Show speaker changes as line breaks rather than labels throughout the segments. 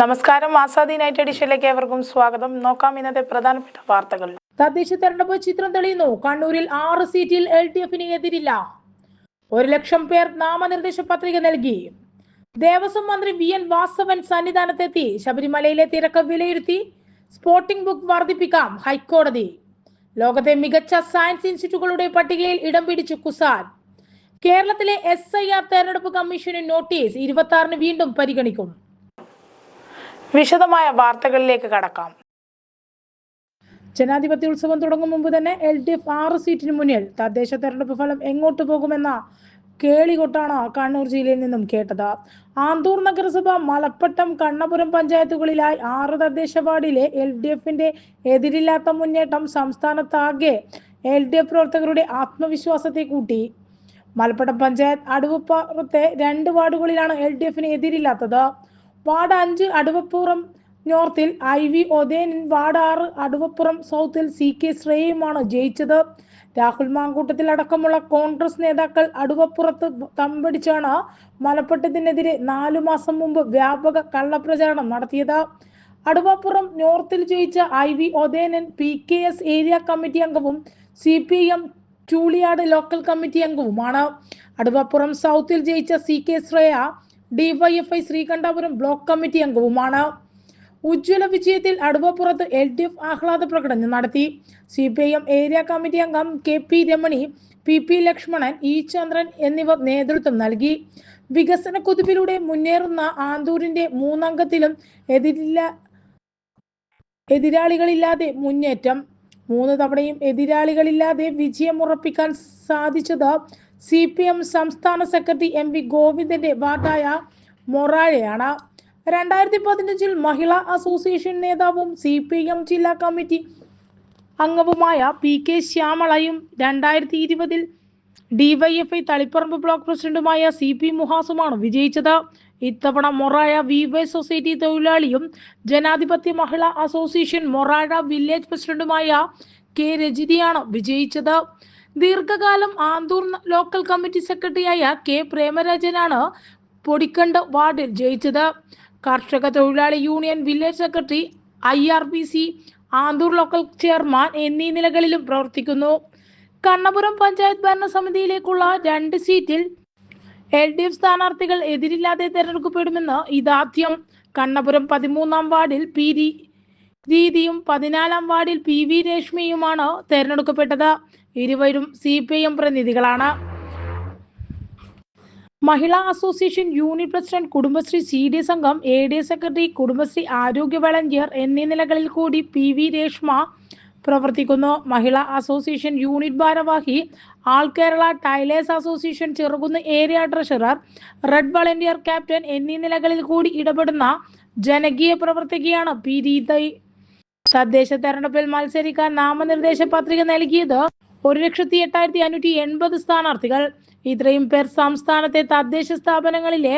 നമസ്കാരം. ആസാദി നൈറ്റ് എഡിഷനിലേക്ക് ഏവർക്കും സ്വാഗതം. നോക്കാം ഇന്നത്തെ പ്രധാനപ്പെട്ട വാർത്തകൾ.
തദ്ദേശ തെരഞ്ഞെടുപ്പ് ചിത്രം തെളിയുന്നു. കണ്ണൂരിൽ ആറ് സീറ്റിൽ എൽ ഡി എഫിന് എതിരില്ല. ഒരു ലക്ഷം പേർ നാമനിർദ്ദേശ പത്രിക നൽകി. ദേവസ്വം മന്ത്രി വി എൻ വാസവൻ സന്നിധാനത്തെത്തി. ശബരിമലയിലെ തിരക്ക് വിലയിരുത്തി. സ്പോർട്ടിംഗ് ബുക്ക് വർദ്ധിപ്പിക്കാം ഹൈക്കോടതി. ലോകത്തെ മികച്ച സയൻസ് ഇൻസ്റ്റിറ്റ്യൂട്ടുകളുടെ പട്ടികയിൽ ഇടം പിടിച്ചു കുസാൻ. കേരളത്തിലെ എസ് ഐ ആർ തെരഞ്ഞെടുപ്പ് കമ്മീഷന് നോട്ടീസ് ഇരുപത്തി ആറിന് വീണ്ടും പരിഗണിക്കും.
വിശദമായ വാർത്തകളിലേക്ക് കടക്കാം.
ജനാധിപത്യ ഉത്സവം തുടങ്ങും മുമ്പ് തന്നെ എൽ ഡി എഫ് ആറ് സീറ്റിന് മുന്നിൽ തദ്ദേശ തെരഞ്ഞെടുപ്പ് ഫലം എങ്ങോട്ട് പോകുമെന്ന കേളികൊട്ടാണ് കണ്ണൂർ ജില്ലയിൽ നിന്നും കേട്ടത്. ആന്തൂർ നഗരസഭ മലപ്പട്ടം കണ്ണപുരം പഞ്ചായത്തുകളിലായി ആറ് തദ്ദേശ വാർഡിലെ എൽ ഡി എഫിന്റെ എതിരില്ലാത്ത മുന്നേറ്റം സംസ്ഥാനത്താകെ എൽ ഡി എഫ് പ്രവർത്തകരുടെ ആത്മവിശ്വാസത്തെ കൂട്ടി. മലപ്പട്ടം പഞ്ചായത്ത് അടുവപ്പുറത്തെ രണ്ട് വാർഡുകളിലാണ് എൽ ഡി എഫിന് എതിരില്ലാത്തത്. വാർഡ് അഞ്ച് അടുവപ്പുറം നോർത്തിൽ ഐ വി ഒതേനൻ വാർഡ് ആറ് അടുവപ്പുറം സൗത്തിൽ സി കെ ശ്രേയുമാണ് ജയിച്ചത്. രാഹുൽ മാങ്കൂട്ടത്തിൽ അടക്കമുള്ള കോൺഗ്രസ് നേതാക്കൾ അടുവപ്പുറത്ത് തമ്പടിച്ചാണ് മലപ്പട്ടത്തിനെതിരെ നാലു മാസം മുമ്പ് വ്യാപക കള്ളപ്രചാരണം നടത്തിയത്. അടുവപ്പുറം നോർത്തിൽ ജയിച്ച I V Othenan P K S area committee അംഗവും C P M Chooliyad local committee അംഗവുമാണ്. Aduvappuram സൗത്തിൽ ജയിച്ച C K Shreya DYFI Sreekandapuram block committee അംഗവുമാണ്. ഉജ്ജ്വല വിജയത്തിൽ അടുവപ്പുറത്ത് എൽ ഡി എഫ് ആഹ്ലാദ പ്രകടനം നടത്തി. C P I M area committee അംഗം K P Ramani P P Lakshmanan E Chandran എന്നിവർ നേതൃത്വം നൽകി. വികസന കുതിപ്പിലൂടെ മുന്നേറുന്ന ആന്തൂരിന്റെ മൂന്നംഗത്തിലും എതിരില്ല എതിരാളികളില്ലാതെ മുന്നേറ്റം. മൂന്ന് തവണയും എതിരാളികളില്ലാതെ വിജയമുറപ്പിക്കാൻ സാധിച്ചത് സി പി എം സംസ്ഥാന സെക്രട്ടറി എം വി ഗോവിന്ദന്റെ വാർഡായ മൊറാഴയാണ്. രണ്ടായിരത്തി പതിനഞ്ചിൽ മഹിളാ അസോസിയേഷൻ നേതാവും സി പി എം ജില്ലാ കമ്മിറ്റി അംഗവുമായ പി കെ ശ്യാമളയും രണ്ടായിരത്തി ഇരുപതിൽ ഡിവൈഎഫ്ഐ തളിപ്പറമ്പ് ബ്ലോക്ക് പ്രസിഡന്റുമായ സി പി മുഹാസുമാണ് വിജയിച്ചത്. ഇത്തവണ മൊറാഴ വിവേ സൊസൈറ്റി തൊഴിലാളിയും ജനാധിപത്യ മഹിളാ അസോസിയേഷൻ മൊറാഴ വില്ലേജ് പ്രസിഡന്റുമായ കെ രജിതിയാണ് വിജയിച്ചത്. ദീർഘകാലം ആന്തൂർ ലോക്കൽ കമ്മിറ്റി സെക്രട്ടറിയായ കെ പ്രേമരാജനാണ് പൊടിക്കണ്ട് വാർഡിൽ ജയിച്ചത്. കർഷക തൊഴിലാളി union village secretary I R P C Anthoor local chairman എന്നീ നിലകളിലും പ്രവർത്തിക്കുന്നു. കണ്ണപുരം പഞ്ചായത്ത് ഭരണസമിതിയിലേക്കുള്ള രണ്ട് സീറ്റിൽ എൽ ഡി എഫ് സ്ഥാനാർത്ഥികൾ എതിരില്ലാതെ തെരഞ്ഞെടുക്കപ്പെടുമെന്ന് ഇതാദ്യം കണ്ണപുരം പതിമൂന്നാം വാർഡിൽ പി രീതിയും പതിനാലാം വാർഡിൽ പി വി രേഷ്മിയുമാണ് തെരഞ്ഞെടുക്കപ്പെട്ടത്. ഇരുവരും C P I M പ്രതിനിധികളാണ്. Mahila association unit president Kudumbashree C D സംഘം എ ഡി സെക്രട്ടറി കുടുംബശ്രീ ആരോഗ്യ വളണ്ടിയർ എന്നീ നിലകളിൽ കൂടി പി വി രേഷ്മ പ്രവർത്തിക്കുന്നു. മഹിളാ അസോസിയേഷൻ യൂണിറ്റ് ഭാരവാഹി all Kerala tailors association Cherukunnu area treasurer red volunteer captain എന്നീ നിലകളിൽ കൂടി ഇടപെടുന്ന ജനകീയ പ്രവർത്തകയാണ് പി രീതൈ തദ്ദേശ തെരഞ്ഞെടുപ്പിൽ മത്സരിക്കാൻ നാമനിർദ്ദേശ പത്രിക നൽകിയത് ഒരു ലക്ഷത്തി എട്ടായിരത്തി അഞ്ഞൂറ്റി എൺപത് സ്ഥാനാർത്ഥികൾ. ഇത്രയും പേർ സംസ്ഥാനത്തെ തദ്ദേശ സ്ഥാപനങ്ങളിലെ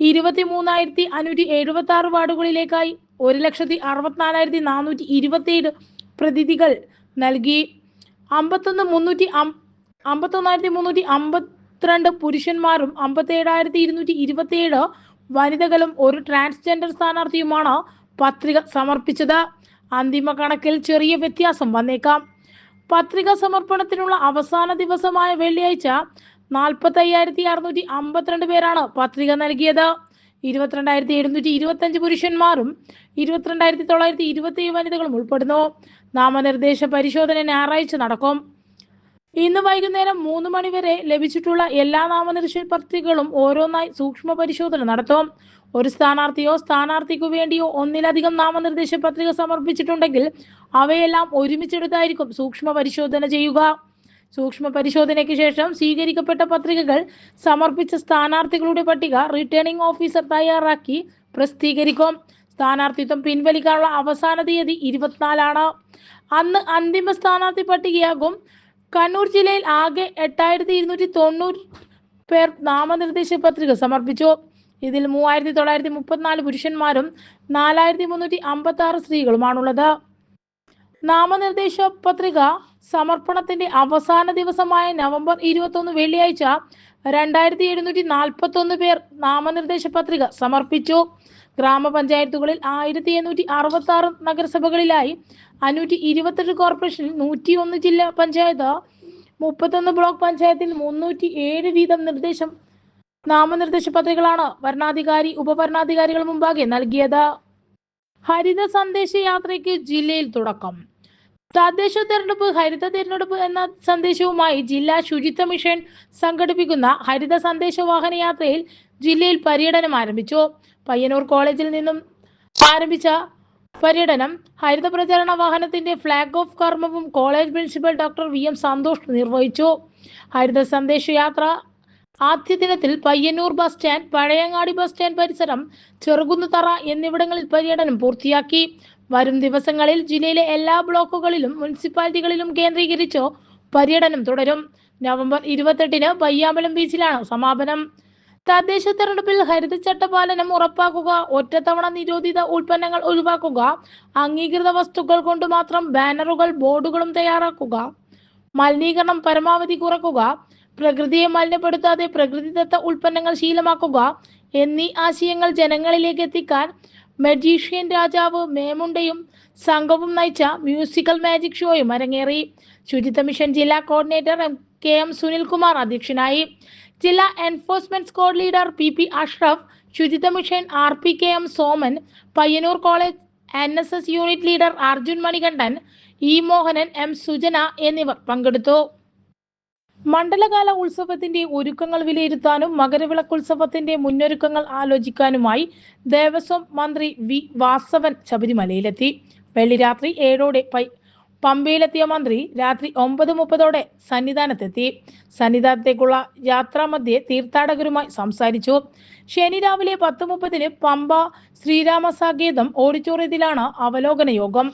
ഇരുപത്തി മൂന്നായിരത്തി അഞ്ഞൂറ്റി എഴുപത്തി ആറ് വാർഡുകളിലേക്കായി ഒരു ലക്ഷത്തി അറുപത്തിനാലായിരത്തി നാനൂറ്റി ഇരുപത്തിയേഴ് പ്രതിനിധികൾ നൽകി. അമ്പത്തൊന്ന് മുന്നൂറ്റി അമ്പത്തൊന്നായിരത്തി മുന്നൂറ്റി അമ്പത്തിരണ്ട് പുരുഷന്മാരും അമ്പത്തേഴായിരത്തി ഇരുന്നൂറ്റി ഇരുപത്തിയേഴ് വനിതകളും ഒരു ട്രാൻസ്ജെൻഡർ സ്ഥാനാർത്ഥിയുമാണ് പത്രിക സമർപ്പിച്ചത്. അന്തിമ കണക്കിൽ ചെറിയ വ്യത്യാസം വന്നേക്കാം. പത്രിക സമർപ്പണത്തിനുള്ള അവസാന ദിവസമായ വെള്ളിയാഴ്ച നാൽപ്പത്തി അയ്യായിരത്തി അറുന്നൂറ്റി അമ്പത്തിരണ്ട് പേരാണ് പത്രിക നൽകിയത്. ഇരുപത്തിരണ്ടായിരത്തി എഴുന്നൂറ്റി ഇരുപത്തഞ്ച് പുരുഷന്മാരും ഇരുപത്തിരണ്ടായിരത്തി തൊള്ളായിരത്തി ഇരുപത്തി വനിതകളും ഉൾപ്പെടുന്നു. നാമനിർദ്ദേശ പരിശോധന ഞായറാഴ്ച നടക്കും. ഇന്ന് വൈകുന്നേരം മൂന്ന് മണിവരെ ലഭിച്ചിട്ടുള്ള എല്ലാ നാമനിർദ്ദേശ പത്രികകളും ഓരോന്നായി സൂക്ഷ്മ പരിശോധന നടത്തും. ഒരു സ്ഥാനാർത്ഥിയോ സ്ഥാനാർത്ഥിക്കു വേണ്ടിയോ ഒന്നിലധികം നാമനിർദ്ദേശ പത്രിക സമർപ്പിച്ചിട്ടുണ്ടെങ്കിൽ അവയെല്ലാം ഒരുമിച്ചെടുത്തായിരിക്കും സൂക്ഷ്മ പരിശോധന ചെയ്യുക. സൂക്ഷ്മ പരിശോധനയ്ക്ക് ശേഷം സ്വീകരിക്കപ്പെട്ട പത്രികകൾ സമർപ്പിച്ച സ്ഥാനാർത്ഥികളുടെ പട്ടിക റിട്ടേണിംഗ് ഓഫീസർ തയ്യാറാക്കി പ്രസിദ്ധീകരിക്കും. സ്ഥാനാർത്ഥിത്വം പിൻവലിക്കാനുള്ള അവസാന തീയതി ഇരുപത്തിനാലാണ്. അന്ന് അന്തിമ സ്ഥാനാർത്ഥി പട്ടികയാകും. കണ്ണൂർ ജില്ലയിൽ ആകെ എട്ടായിരത്തി ഇരുന്നൂറ്റി തൊണ്ണൂറ് പേർ നാമനിർദ്ദേശ പത്രിക സമർപ്പിച്ചു. ഇതിൽ മൂവായിരത്തി തൊള്ളായിരത്തി മുപ്പത്തിനാല് പുരുഷന്മാരും നാലായിരത്തി മുന്നൂറ്റി അമ്പത്തി ആറ് സ്ത്രീകളുമാണുള്ളത്. നാമനിർദ്ദേശ പത്രിക സമർപ്പണത്തിന്റെ അവസാന ദിവസമായ നവംബർ ഇരുപത്തൊന്ന് വെള്ളിയാഴ്ച രണ്ടായിരത്തി എഴുന്നൂറ്റി നാൽപ്പത്തി ഒന്ന് പേർ നാമനിർദ്ദേശ പത്രിക സമർപ്പിച്ചു. ഗ്രാമപഞ്ചായത്തുകളിൽ ആയിരത്തി എണ്ണൂറ്റി അറുപത്തി ആറ് നഗരസഭകളിലായി അഞ്ഞൂറ്റി ഇരുപത്തെട്ട് കോർപ്പറേഷനിൽ നൂറ്റി ഒന്ന് ജില്ലാ പഞ്ചായത്ത് മുപ്പത്തൊന്ന് ബ്ലോക്ക് പഞ്ചായത്തിൽ മുന്നൂറ്റി ഏഴ് വീതം നിർദ്ദേശം നാമനിർദ്ദേശ പത്രികകളാണ് ഭരണാധികാരി ഉപഭരണാധികാരികൾ മുമ്പാകെ നൽകിയത്. ഹരിത സന്ദേശ യാത്രയ്ക്ക് ജില്ലയിൽ തുടക്കം. തദ്ദേശ തെരഞ്ഞെടുപ്പ് ഹരിത തെരഞ്ഞെടുപ്പ് എന്ന സന്ദേശവുമായി ജില്ലാ ശുചിത്വ മിഷൻ സംഘടിപ്പിക്കുന്ന ഹരിത സന്ദേശ വാഹന യാത്രയിൽ ജില്ലയിൽ പര്യടനം ആരംഭിച്ചു. പയ്യന്നൂർ കോളേജിൽ നിന്നും ആരംഭിച്ച പര്യടനം ഹരിത പ്രചരണ വാഹനത്തിന്റെ ഫ്ലാഗ് ഓഫ് കർമ്മവും college principal doctor V M Santhosh നിർവഹിച്ചു. ഹരിത സന്ദേശ യാത്ര ആദ്യ ദിനത്തിൽ Payyanur bus stand Pazhayangadi bus stand പരിസരം ചെറുകുന്നുതറ എന്നിവിടങ്ങളിൽ പര്യടനം പൂർത്തിയാക്കി. വരും ദിവസങ്ങളിൽ ജില്ലയിലെ എല്ലാ ബ്ലോക്കുകളിലും മുനിസിപ്പാലിറ്റികളിലും കേന്ദ്രീകരിച്ചോ പര്യടനം തുടരും. നവംബർ ഇരുപത്തെട്ടിന് പയ്യാമ്പലം ബീച്ചിലാണ് സമാപനം. തദ്ദേശ തെരഞ്ഞെടുപ്പിൽ ഹരിതചട്ട പാലനം ഉറപ്പാക്കുക ഒറ്റത്തവണ നിരോധിത ഉൽപ്പന്നങ്ങൾ ഒഴിവാക്കുക അംഗീകൃത വസ്തുക്കൾ കൊണ്ട് മാത്രം ബാനറുകൾ ബോർഡുകളും തയ്യാറാക്കുക മലിനീകരണം പരമാവധി കുറക്കുക പ്രകൃതിയെ മലിനപ്പെടുത്താതെ പ്രകൃതിദത്ത ഉൽപ്പന്നങ്ങൾ ശീലമാക്കുക എന്നീ ആശയങ്ങൾ ജനങ്ങളിലേക്ക് എത്തിക്കാൻ മജീഷ്യൻ രാജാവ് മേമുണ്ടയും സംഘവും നയിച്ച മ്യൂസിക്കൽ മാജിക് ഷോയും അരങ്ങേറി. ശുചിത്വ മിഷൻ ജില്ലാ coordinator M K M Sunilkumar അധ്യക്ഷനായി. ജില്ലാ enforcement squad leader P P Ashraf ശുചിത്വ mission R P K M Soman Payyanur college N S S unit leader Arjun Manikandan E Mohanan M Sujana എന്നിവർ പങ്കെടുത്തു. മണ്ഡലകാല ഉത്സവത്തിന്റെ ഒരുക്കങ്ങൾ വിലയിരുത്താനും മകരവിളക്കുത്സവത്തിന്റെ മുന്നൊരുക്കങ്ങൾ ആലോചിക്കാനുമായി ദേവസ്വം മന്ത്രി വി വാസവൻ ശബരിമലയിലെത്തി. വെള്ളി രാത്രി ഏഴോടെ പമ്പയിലെത്തിയ മന്ത്രി രാത്രി ഒമ്പത് മുപ്പതോടെ സന്നിധാനത്തെത്തി. സന്നിധാനത്തേക്കുള്ള യാത്രാമധ്യേ തീർത്ഥാടകരുമായി സംസാരിച്ചു. ശനി രാവിലെ പത്ത് മുപ്പതിന് പമ്പ ശ്രീരാമസാകേതം ഓഡിറ്റോറിയത്തിലാണ് അവലോകന യോഗം.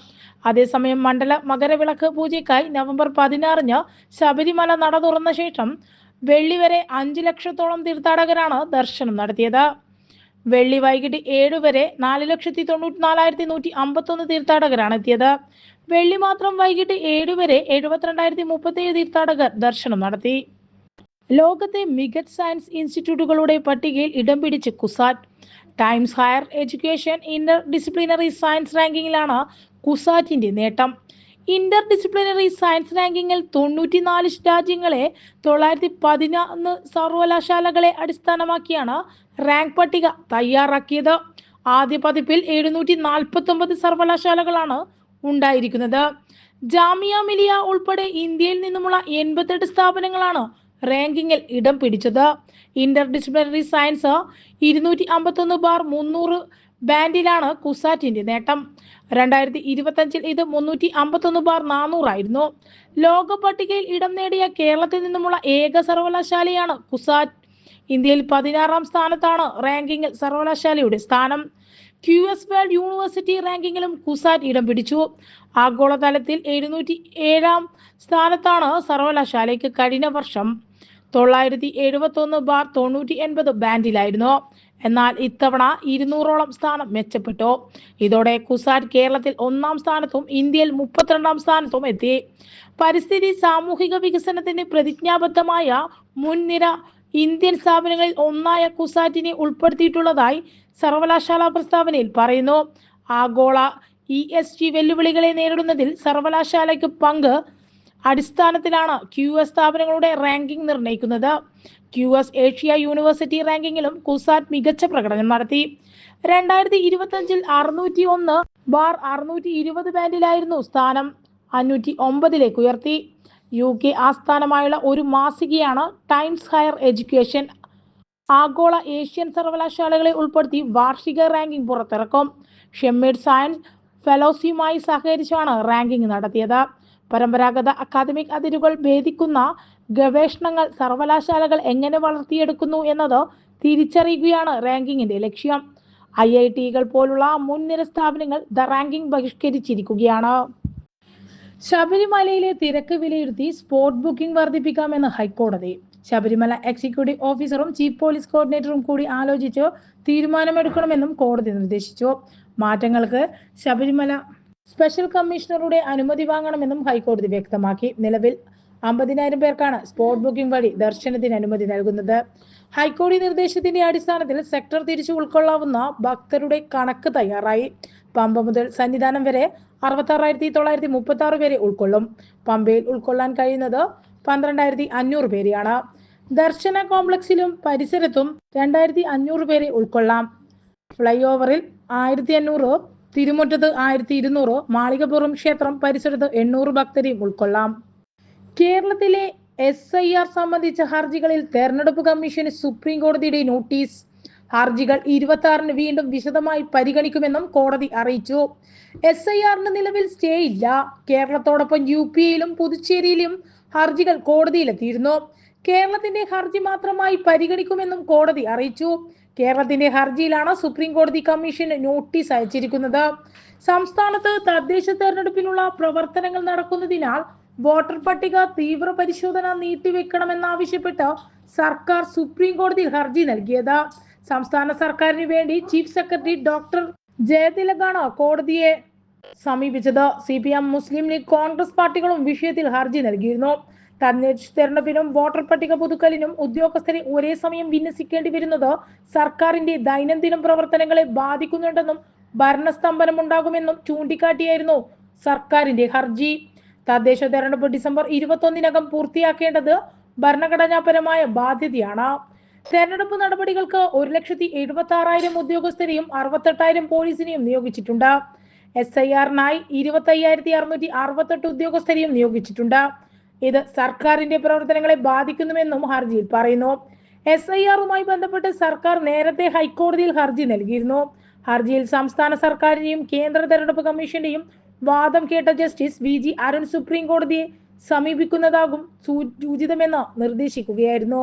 അതേസമയം മണ്ഡല മകരവിളക്ക് പൂജയ്ക്കായി നവംബർ പതിനാറിന് ശബരിമല നട തുറന്ന ശേഷം വെള്ളി വരെ അഞ്ച് ലക്ഷത്തോളം തീർത്ഥാടകരാണ് ദർശനം നടത്തിയത്. വെള്ളി വൈകിട്ട് ഏഴ് വരെ നാല് ലക്ഷത്തി തൊണ്ണൂറ്റി നാലായിരത്തി നൂറ്റി അമ്പത്തൊന്ന് തീർത്ഥാടകരാണ് എത്തിയത്. വെള്ളി മാത്രം വൈകിട്ട് ഏഴ് വരെ എഴുപത്തിരണ്ടായിരത്തി മുപ്പത്തിയേഴ് തീർത്ഥാടകർ ദർശനം നടത്തി. ലോകത്തെ മികച്ച സയൻസ് ഇൻസ്റ്റിറ്റ്യൂട്ടുകളുടെ പട്ടികയിൽ ഇടം പിടിച്ച് CUSAT. Times Higher Education interdisciplinary science റാങ്കിങ്ങിലാണ് കുസാറ്റിന്റെ നേട്ടം. ഇന്റർ ഡിസിപ്ലിനറി സയൻസ് റാങ്കിങ്ങിൽ തൊണ്ണൂറ്റിനാല് രാജ്യങ്ങളെ തൊള്ളായിരത്തി പതിനൊന്ന് സർവകലാശാലകളെ അടിസ്ഥാനമാക്കിയാണ് റാങ്ക് പട്ടിക തയ്യാറാക്കിയത്. ആദ്യ പതിപ്പിൽ എഴുന്നൂറ്റി നാൽപ്പത്തി ഒമ്പത് സർവകലാശാലകളാണ് ഉണ്ടായിരിക്കുന്നത്. ജാമിയ മിലിയ ഉൾപ്പെടെ ഇന്ത്യയിൽ നിന്നുമുള്ള എൺപത്തെട്ട് സ്ഥാപനങ്ങളാണ് റാങ്കിങ്ങിൽ ഇടം പിടിച്ചത്. ഇന്റർ ഡിസിപ്ലിനറി സയൻസ് ഇരുന്നൂറ്റി അമ്പത്തൊന്ന് ബാർ മുന്നൂറ് ബാൻഡിലാണ് കുസാറ്റിന്റെ നേട്ടം. രണ്ടായിരത്തി ഇരുപത്തഞ്ചിൽ ഇത് മുന്നൂറ്റി അമ്പത്തൊന്ന് ബാർ നാനൂറായിരുന്നു ലോക പട്ടികയിൽ ഇടം നേടിയ കേരളത്തിൽ നിന്നുമുള്ള ഏക സർവകലാശാലയാണ് കുസാറ്റ്. ഇന്ത്യയിൽ പതിനാറാം സ്ഥാനത്താണ് റാങ്കിങ്ങിൽ സർവകലാശാലയുടെ സ്ഥാനം. ക്യു എസ് വേൾഡ് യൂണിവേഴ്സിറ്റി റാങ്കിങ്ങിലും കുസാറ്റ് ഇടം പിടിച്ചു. ആഗോളതലത്തിൽ എഴുന്നൂറ്റി ഏഴാം സ്ഥാനത്താണ് സർവകലാശാലയ്ക്ക് കഴിഞ്ഞ വർഷം. തൊള്ളായിരത്തി എഴുപത്തൊന്ന് ബാർ തൊണ്ണൂറ്റി എൺപത് ബാൻഡിലായിരുന്നു. എന്നാൽ ഇത്തവണ ഇരുന്നൂറോളം സ്ഥാനം മെച്ചപ്പെട്ടു. ഇതോടെ കുസാറ്റ് കേരളത്തിൽ ഒന്നാം സ്ഥാനത്തും ഇന്ത്യയിൽ മുപ്പത്തിരണ്ടാം സ്ഥാനത്തും എത്തി. പരിസ്ഥിതി സാമൂഹിക വികസനത്തിന് പ്രതിജ്ഞാബദ്ധമായ മുൻനിര ഇന്ത്യൻ സ്ഥാപനങ്ങളിൽ ഒന്നായ കുസാറ്റിനെ ഉൾപ്പെടുത്തിയിട്ടുള്ളതായി സർവകലാശാല പ്രസ്താവനയിൽ പറയുന്നു. ആഗോള ഇ എസ് ജി വെല്ലുവിളികളെ നേരിടുന്നതിൽ സർവകലാശാലയ്ക്ക് പങ്ക് അടിസ്ഥാനത്തിലാണ് ക്യു എസ് സ്ഥാപനങ്ങളുടെ റാങ്കിംഗ് നിർണയിക്കുന്നത്. ക്യു എസ് ഏഷ്യ യൂണിവേഴ്സിറ്റി റാങ്കിങ്ങിലും കുസാറ്റ് മികച്ച പ്രകടനം നടത്തി. രണ്ടായിരത്തി ഇരുപത്തഞ്ചിൽ അറുന്നൂറ്റി ഒന്ന് ബാർ അറുന്നൂറ്റി ഇരുപത് ബാൻഡിലായിരുന്നു സ്ഥാനം. അഞ്ഞൂറ്റി ഒമ്പതിലേക്ക് ഉയർത്തി. യു കെ ആസ്ഥാനമായുള്ള ഒരു മാസികയാണ് ടൈംസ് ഹയർ എഡ്യൂക്കേഷൻ. ആഗോള ഏഷ്യൻ സർവകലാശാലകളെ ഉൾപ്പെടുത്തി വാർഷിക റാങ്കിംഗ് പുറത്തിറക്കും. ഷെമ്മേഡ് സയൻസ് ഫെലോസിയുമായി സഹകരിച്ചാണ് റാങ്കിംഗ് നടത്തിയത്. പരമ്പരാഗത അക്കാദമിക് അതിരുകൾ ഭേദിക്കുന്ന ഗവേഷണങ്ങൾ സർവകലാശാലകൾ എങ്ങനെ വളർത്തിയെടുക്കുന്നു എന്നത് തിരിച്ചറിയുകയാണ് റാങ്കിങ്ങിന്റെ ലക്ഷ്യം. ഐ ഐ ടികൾ പോലുള്ള മുൻനിര സ്ഥാപനങ്ങൾ ദ റാങ്കിംഗ് ബഹിഷ്കരിച്ചിരിക്കുകയാണ്. ശബരിമലയിലെ തിരക്ക് വിലയിരുത്തി സ്പോട്ട് ബുക്കിംഗ് വർദ്ധിപ്പിക്കാമെന്ന് ഹൈക്കോടതി. ശബരിമല എക്സിക്യൂട്ടീവ് ഓഫീസറും ചീഫ് പോലീസ് കോർഡിനേറ്ററും കൂടി ആലോചിച്ച് തീരുമാനമെടുക്കണമെന്നും കോടതി നിർദ്ദേശിച്ചു. മാറ്റങ്ങൾക്ക് ശബരിമല സ്പെഷ്യൽ കമ്മീഷണറുടെ അനുമതി വാങ്ങണമെന്നും ഹൈക്കോടതി വ്യക്തമാക്കി. നിലവിൽ അമ്പതിനായിരം പേർക്കാണ് സ്പോട്ട് ബുക്കിംഗ് വഴി ദർശനത്തിന് അനുമതി നൽകുന്നത്. ഹൈക്കോടതി നിർദ്ദേശത്തിന്റെ അടിസ്ഥാനത്തിൽ സെക്ടർ തിരിച്ചു ഉൾക്കൊള്ളാവുന്ന ഭക്തരുടെ കണക്ക് തയ്യാറായി. പമ്പ മുതൽ സന്നിധാനം വരെ അറുപത്താറായിരത്തി തൊള്ളായിരത്തി മുപ്പത്തി ആറ് പേരെ ഉൾക്കൊള്ളും. പമ്പയിൽ ഉൾക്കൊള്ളാൻ കഴിയുന്നത് പന്ത്രണ്ടായിരത്തി അഞ്ഞൂറ് പേരെയാണ്. ദർശന കോംപ്ലക്സിലും പരിസരത്തും രണ്ടായിരത്തി അഞ്ഞൂറ് പേരെ ഉൾക്കൊള്ളാം. ഫ്ലൈ ഓവറിൽ ആയിരത്തി അഞ്ഞൂറ് തിരുമുറ്റത്ത് ആയിരത്തി ഇരുന്നൂറ് മാളികപ്പുറം ക്ഷേത്രം പരിസരത്ത് എണ്ണൂറ് ഭക്തരെയും ഉൾക്കൊള്ളാം. കേരളത്തിലെ എസ് ഐ ആർ സംബന്ധിച്ച ഹർജികളിൽ തെരഞ്ഞെടുപ്പ് കമ്മീഷന് സുപ്രീം കോടതിയുടെ നോട്ടീസ് ഹർജികൾ ഇരുപത്തി ആറിന് വീണ്ടും വിശദമായി പരിഗണിക്കുമെന്നും കോടതി അറിയിച്ചു. എസ് ഐ ആറിന് നിലവിൽ സ്റ്റേ ഇല്ല. കേരളത്തോടൊപ്പം യു പിയിലും പുതുച്ചേരിയിലും ഹർജികൾ കോടതിയിലെത്തിയിരുന്നു. കേരളത്തിന്റെ ഹർജി മാത്രമായി പരിഗണിക്കുമെന്നും കോടതി അറിയിച്ചു. കേരളത്തിന്റെ ഹർജിയിലാണ് സുപ്രീം കോടതി കമ്മീഷൻ നോട്ടീസ് അയച്ചിരിക്കുന്നത്. സംസ്ഥാനത്ത് തദ്ദേശ തെരഞ്ഞെടുപ്പിനുള്ള പ്രവർത്തനങ്ങൾ നടക്കുന്നതിനാൽ വോട്ടർ പട്ടിക തീവ്ര പരിശോധന നീട്ടിവെക്കണമെന്നാവശ്യപ്പെട്ട് സർക്കാർ സുപ്രീം കോടതിയിൽ ഹർജി നൽകിയത്. സംസ്ഥാന സർക്കാരിന് വേണ്ടി ചീഫ് സെക്രട്ടറി ഡോക്ടർ ജയതിലകാണ് കോടതിയെ സമീപിച്ചത്. C P M Muslim League Congress പാർട്ടികളും വിഷയത്തിൽ ഹർജി നൽകിയിരുന്നു. തദ്ദേശ തെരഞ്ഞെടുപ്പിനും വോട്ടർ പട്ടിക പുതുക്കലിനും ഉദ്യോഗസ്ഥരെ ഒരേ സമയം വിന്യസിക്കേണ്ടി വരുന്നത് സർക്കാരിന്റെ ദൈനംദിന പ്രവർത്തനങ്ങളെ ബാധിക്കുന്നുണ്ടെന്നും ഭരണസ്തംഭനം ഉണ്ടാകുമെന്നും ചൂണ്ടിക്കാട്ടിയായിരുന്നു സർക്കാരിന്റെ ഹർജി. തദ്ദേശ തെരഞ്ഞെടുപ്പ് ഡിസംബർ ഇരുപത്തൊന്നിനകം പൂർത്തിയാക്കേണ്ടത് ഭരണഘടനാപരമായ ബാധ്യതയാണ്. തെരഞ്ഞെടുപ്പ് നടപടികൾക്ക് ഒരു ലക്ഷത്തി എഴുപത്തി ആറായിരം ഉദ്യോഗസ്ഥരെയും അറുപത്തെട്ടായിരം പോലീസിനെയും നിയോഗിച്ചിട്ടുണ്ട്. എസ് ഐ ആറിനായി ഇരുപത്തയ്യായിരത്തി അറുന്നൂറ്റി അറുപത്തെട്ട് ഉദ്യോഗസ്ഥരെയും നിയോഗിച്ചിട്ടുണ്ട്. ഇത് സർക്കാരിന്റെ പ്രവർത്തനങ്ങളെ ബാധിക്കുന്നുവെന്നും ഹർജിയിൽ പറയുന്നു. എസ് ഐ ആറുമായി ബന്ധപ്പെട്ട് സർക്കാർ നേരത്തെ ഹൈക്കോടതിയിൽ ഹർജി നൽകിയിരുന്നു. ഹർജിയിൽ സംസ്ഥാന സർക്കാരിന്റെയും കേന്ദ്ര തെരഞ്ഞെടുപ്പ് കമ്മീഷന്റെയും വാദം കേട്ട justice V G Arun supreme കോടതിയെ സമീപിക്കുന്നതാകും സൂചിതമെന്ന് നിർദ്ദേശിക്കുകയായിരുന്നു.